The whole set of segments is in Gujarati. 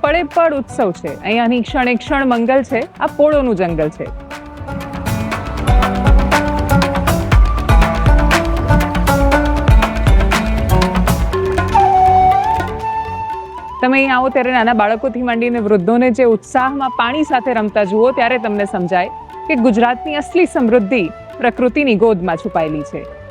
પળે પળ ઉત્સવ છે. અહીંયાની ક્ષણે ક્ષણ મંગલ છે. આ પોળોનું જંગલ છે. તમે અહીં આવો ત્યારે નાના બાળકોથી માંડીને વૃદ્ધોને જે ઉત્સાહમાં પાણી સાથે રમતા જુઓ ત્યારે તમને સમજાય કે ગુજરાતની અસલી સમૃદ્ધિ પ્રકૃતિની ગોદમાં છુપાયેલી છે.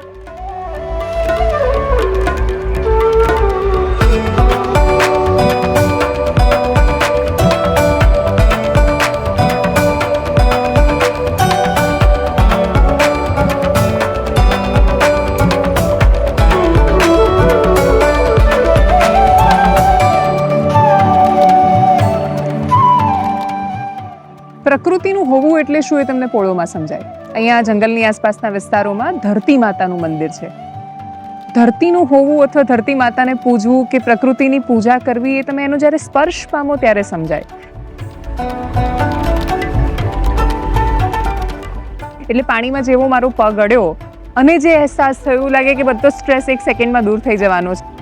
હોવું એટલે શું એ તમને પોળોમાં સમજાય? અહીંયા જંગલની આસપાસના વિસ્તારોમાં ધરતી માતાનું મંદિર છે. ધરતીનું હોવું અથવા ધરતી માતાને પૂજવું કે પ્રકૃતિની પૂજા કરવી એ તમે એનો જ્યારે સ્પર્શ પામો ત્યારે સમજાય. એટલે પાણીમાં જેવો મારો પગ અડ્યો અને જે અહેસાસ થયો લાગે કે બધો સ્ટ્રેસ એક સેકન્ડમાં દૂર થઈ જવાનો છે.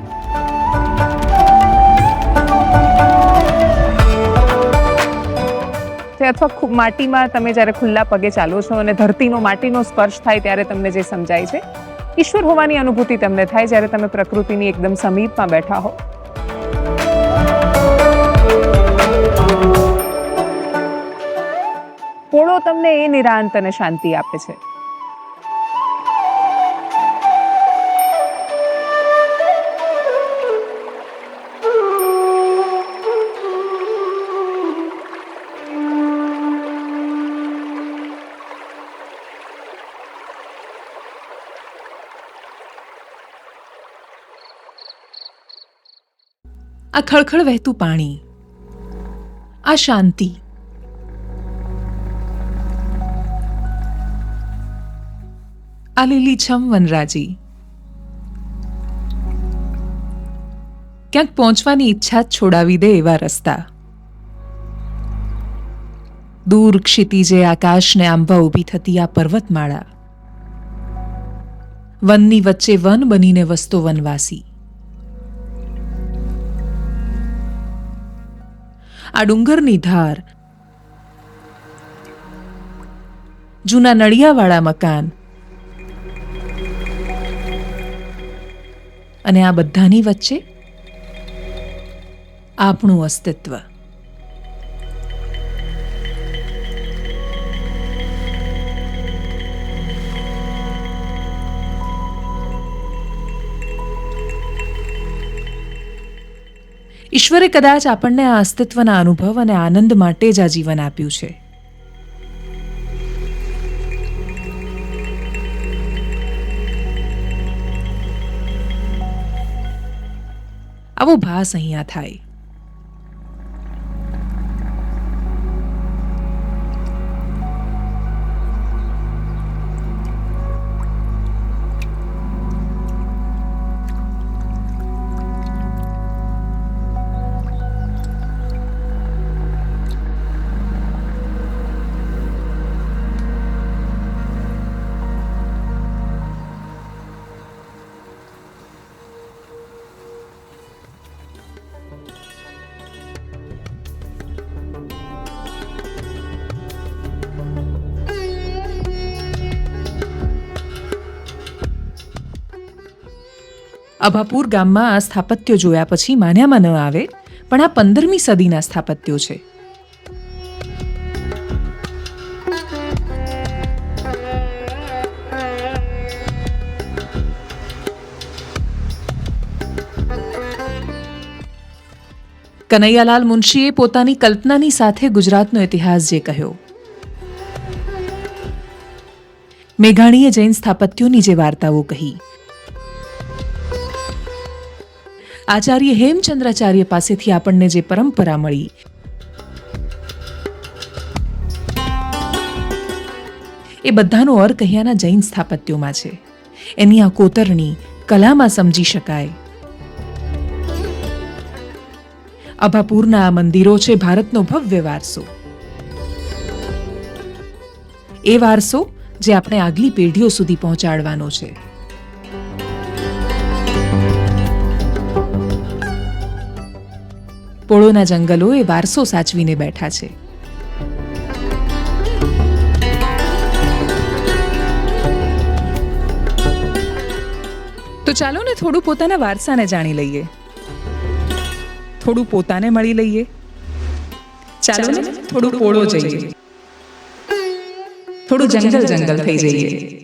અથવા માટીમાં તમે જ્યારે ખુલ્લા પગે ચાલો છો અને ધરતીનો માટીનો સ્પર્શ થાય ત્યારે તમને જે સમજાય છે, ઈશ્વર હોવાની અનુભૂતિ તમને થાય જ્યારે તમે પ્રકૃતિની એકદમ સમીપમાં બેઠા હો. પોળો તમને એ નિરાંત અને શાંતિ આપે છે. આ ખળખળ વહેતું પાણી. આ શાંતિ. આ લીલીછમ વનરાજી. ક્યાંક પહોંચવાની ઈચ્છા છોડાવી દે એવા રસ્તા. દૂર ક્ષિતિજે આકાશને આંબા ઊભી થતી આ પર્વતમાળા. વનની વચ્ચે વન બનીને વસતો વનવાસી. આ ડુંગરની ધાર. જૂના નળિયાવાળા મકાન. અને આ બધાની વચ્ચે આપણું અસ્તિત્વ. ઈશ્વરે કદાચ આપણને આ અસ્તિત્વના અનુભવ અને આનંદ માટે જ આ જીવન આપ્યું છે. આવો ભાસ અહીંયા થાય. અભાપુર ગામમાં આ સ્થાપત્યો જોયા પછી માન્યામાં ન આવે, પણ આ પંદરમી સદીના સ્થાપત્યો છે. કનૈયાલાલ મુનશીએ પોતાની કલ્પનાની સાથે ગુજરાતનો ઇતિહાસ જે કહ્યો. મેઘાણીએ જૈન સ્થાપત્યોની જે વાર્તાઓ કહી આચાર્ય હેમચંદ્રાચાર્ય પાસેથી આપણને જે પરંપરા મળી. એ બધાનો અર્ક અહીંયાના જૈન સ્થાપત્યોમાં છે. એની આ કોતરણી કલામાં સમજી શકાય. અભાપુરના આ મંદિરો છે ભારતનો ભવ્ય વારસો. એ વારસો જે આપણે આગલી પેઢીઓ સુધી પહોંચાડવાનો છે. પોળોના જંગલો એ વારસો સાચવીને બેઠા છે. તો ચાલો ને થોડું પોતાના વારસાને જાણી લઈએ. થોડું પોતાને મળી લઈએ. ચાલો થોડું પોળો જઈએ. થોડું જંગલ જંગલ થઈ જઈએ.